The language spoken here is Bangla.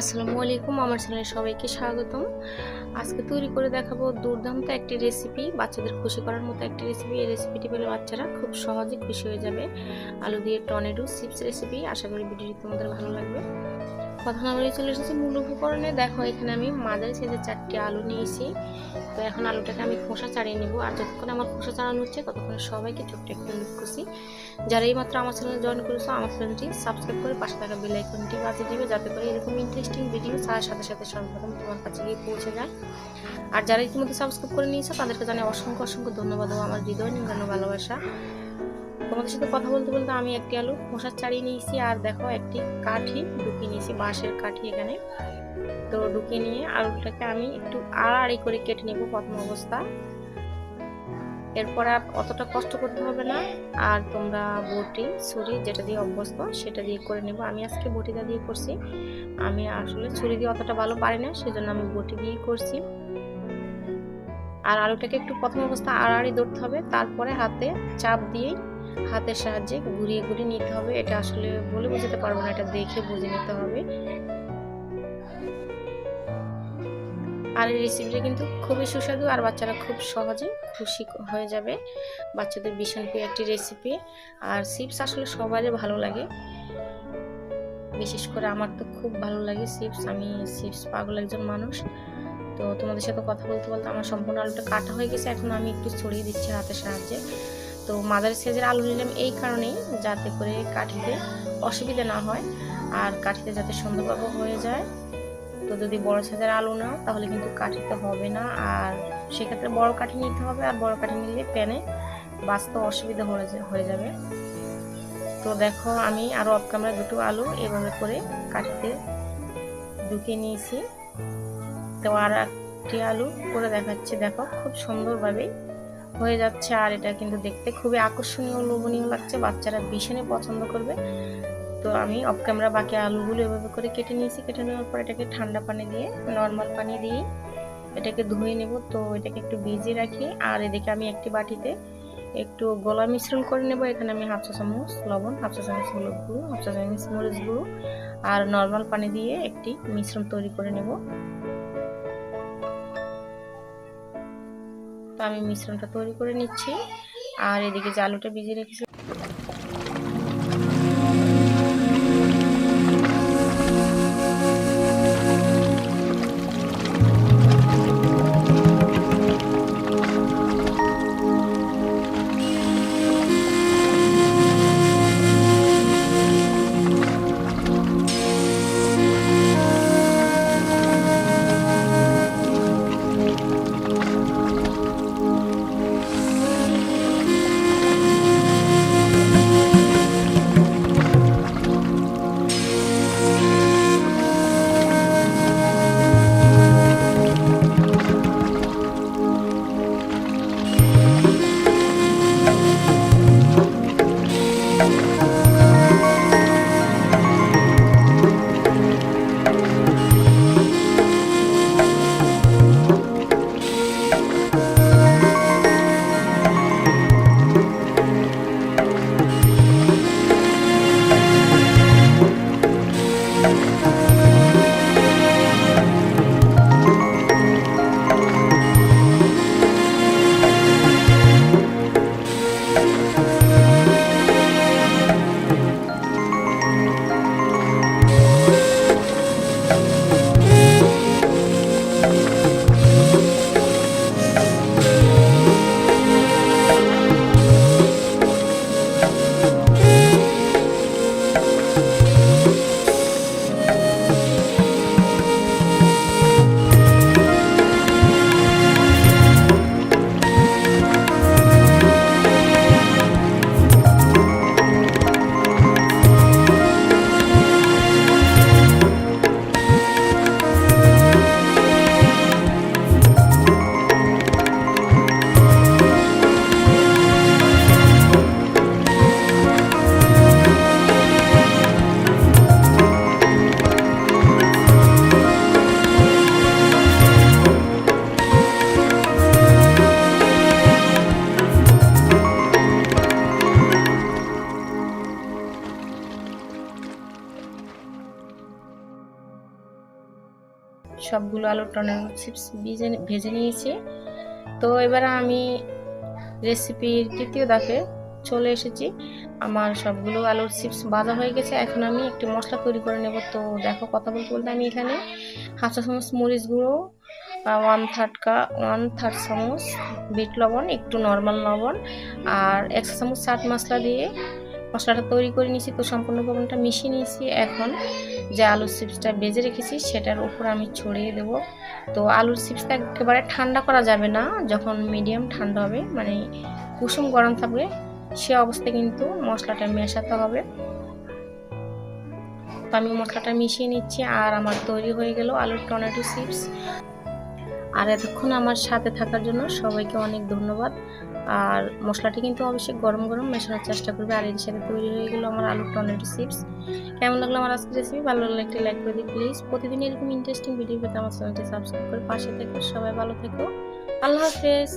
আসসালামু আলাইকুম, আমার চ্যানেলে সবাইকে স্বাগতম। আজকে তৈরি করে দেখাবো দুর্দান্ত একটি রেসিপি বাচ্চাদের খুশি করার মতো একটি রেসিপি এই রেসিপিটি পেলে বাচ্চারা খুব সহজে খুশি হয়ে যাবে। আলু দিয়ে টর্নেডো চিপস রেসিপি আশা করি ভিডিওটি তোমাদের ভালো লাগবে। কথা না বলে চলে এসেছি মূল উপকরণে। দেখো, এখানে আমি মাঝারি সাইজের চারটি আলু নিয়েছি। তো এখন আলুটাকে আমি খোসা ছাড়িয়ে নেব। আর যতক্ষণ আমার খোসা ছাড়ানো হচ্ছে, ততক্ষণ সবাইকে ছোট্ট একটু অনুরোধ করছি, যারা এই মাত্র আমার চ্যানেল জয়েন করেছ, আমার চ্যানেলটি সাবস্ক্রাইব করে পাশে থাকা বেল আইকনটি বাজিয়ে দিবে, যাতে করে এরকম ইন্টারেস্টিং ভিডিও ছাড়ার সাথে সাথে সর্বপ্রথম তোমার কাছে গিয়ে পৌঁছে যায়। আর যারা ইতিমধ্যে সাবস্ক্রাইব করে নিয়েছো, তাদেরকে জানাই অসংখ্য অসংখ্য ধন্যবাদ ও আমার হৃদয় নিঙ্গানো ভালোবাসা। তোমাদের সাথে কথা বলতে বলতে আমি একটি আলু খোসা ছাড়িয়ে নিয়েছি আর দেখো একটি কাঠি ঢুকিয়ে নিয়েছি, বাঁশের কাঠি এখানে। তো ঢুকিয়ে নিয়ে আলুটাকে আমি একটু আড়াআড়ি করে কেটে নেব প্রথম অবস্থা। এরপর আর অতটা কষ্ট করতে হবে না। আর তোমরা বটি, ছুরি যেটা দিয়ে অভ্যস্ত সেটা দিয়ে করে নেব। আমি আজকে বটিটা দিয়ে করছি। আমি আসলে ছুরি দিয়ে অতটা ভালো পারি না, সেজন্য আমি বটি দিয়েই করছি। আর আলুটাকে একটু প্রথম অবস্থা আড়াআড়ি ধরতে হবে, তারপরে হাতে চাপ দিয়েই হাতের সাহায্যে ঘুরিয়ে ঘুরিয়ে নিতে হবে। এটা আসলে বলে বোঝাতে পারব না, এটা দেখে বুঝে নিতে হবে। আর এই রেসিপিটা কিন্তু খুবই সুস্বাদু আর বাচ্চারা খুব সহজে খুশি হয়ে যাবে। বাচ্চাদের ভীষণ প্রিয় একটি রেসিপি আর চিপস আসলে সবারই ভালো লাগে। বিশেষ করে আমার তো খুব ভালো লাগে চিপস আমি চিপস পাগল একজন মানুষ। তো তোমাদের সাথে কথা বলতে বলতে আমার সম্পূর্ণ আলুটা কাটা হয়ে গেছে। এখন আমি একটু ছড়িয়ে দিচ্ছি হাতের সাহায্যে। তো মাদার সাইজের আলু নিলাম এই কারণেই, যাতে করে কাঠিতে অসুবিধা না হয় আর কাঠিতে যাতে সুন্দরভাবে হয়ে যায়। তো যদি বড় সাইজের আলু নাও, তাহলে কিন্তু কাঠিতে হবে না। আর সেক্ষেত্রে বড় কাঠি নিতে হবে, আর বড় কাঠি নিলে প্যানে বাঁচতে অসুবিধা হয়ে যাবে। তো দেখো, আমি আরও অফ ক্যামেরা দুটো আলু এভাবে করে কাঠিতে ঢুকিয়ে নিয়েছি। তো আর একটি আলু করে দেখাচ্ছি। দেখো, খুব সুন্দরভাবেই হয়ে যাচ্ছে আর এটা কিন্তু দেখতে খুবই আকর্ষণীয়, লোভনীয় লাগছে। বাচ্চারা ভীষণই পছন্দ করবে। তো আমি অফ ক্যামেরা বাকি আলুগুলো এভাবে করে কেটে নিয়েছি। কেটে নেওয়ার পর এটাকে ঠান্ডা পানি দিয়ে নর্মাল পানি দিয়ে এটাকে ধুয়ে নেব। তো এটাকে একটু ভিজিয়ে রাখি। আর এদিকে আমি একটি বাটিতে একটু গলা মিশ্রণ করে নেব। এখানে আমি হাফ চা চামচ লবণ, হাফ চা চামচ হলুদ গুঁড়ো, হাফ চা চামচ মরিচ গুঁড়ো। আর নর্মাল পানি দিয়ে একটি মিশ্রণ তৈরি করে নেব। আমি মিশ্রণটা তৈরি করে নিচ্ছি। আর এদিকে যে আলুটা ভিজিয়ে রেখেছি সবগুলো আলুর টমেটো চিপস ভেজে ভেজে নিয়েছি। তো এবার আমি রেসিপির তৃতীয় ধাপে চলে এসেছি। আমার সবগুলো আলুর চিপস ভাজা হয়ে গেছে। এখন আমি একটি মশলা তৈরি করে নেব। তো দেখো, কথা বলতে বলতে আমি এখানে হাফ চা চামচ, মরিচ গুঁড়ো ওয়ান থার্ড কা ওয়ান থার্ড চামচ বিট লবণ, একটু নর্মাল লবণ, আর এক চামচ চাট মশলা দিয়ে মশলাটা তৈরি করে নিয়েছি। তো সম্পূর্ণ উপকরণটা মিশিয়ে নিয়েছি। এখন যে আলুর চিপসটা বেজে রেখেছি সেটার উপর আমি ছড়িয়ে দেব। তো আলুর চিপসটা একেবারে ঠান্ডা করা যাবে না, যখন মিডিয়াম ঠান্ডা হবে মানে কুসুম গরম থাকবে, সে অবস্থায় কিন্তু মশলাটা মেশাতে হবে। তো আমি মশলাটা মিশিয়ে নিচ্ছি আর আমার তৈরি হয়ে গেল আলুর টমেটো চিপস। আর এতক্ষণ আমার সাথে থাকার জন্য সবাইকে অনেক ধন্যবাদ। আর মশলাটি কিন্তু অবশ্যই গরম গরম মেশানোর চেষ্টা করবে। আর এর সাথে তৈরি হয়ে গেলো আমার আলুর টমেটো চিপস। কেমন লাগল আমার আজকের রেসিপি ভালো লাগলে একটি লাইক করে দিই প্লিজ প্রতিদিন এরকম ইন্টারেস্টিং ভিডিও পেতে আমার চ্যানেলটি সাবস্ক্রাইব করে পাশে থেকো সবাই ভালো থেকো। আল্লাহ হাফেজ।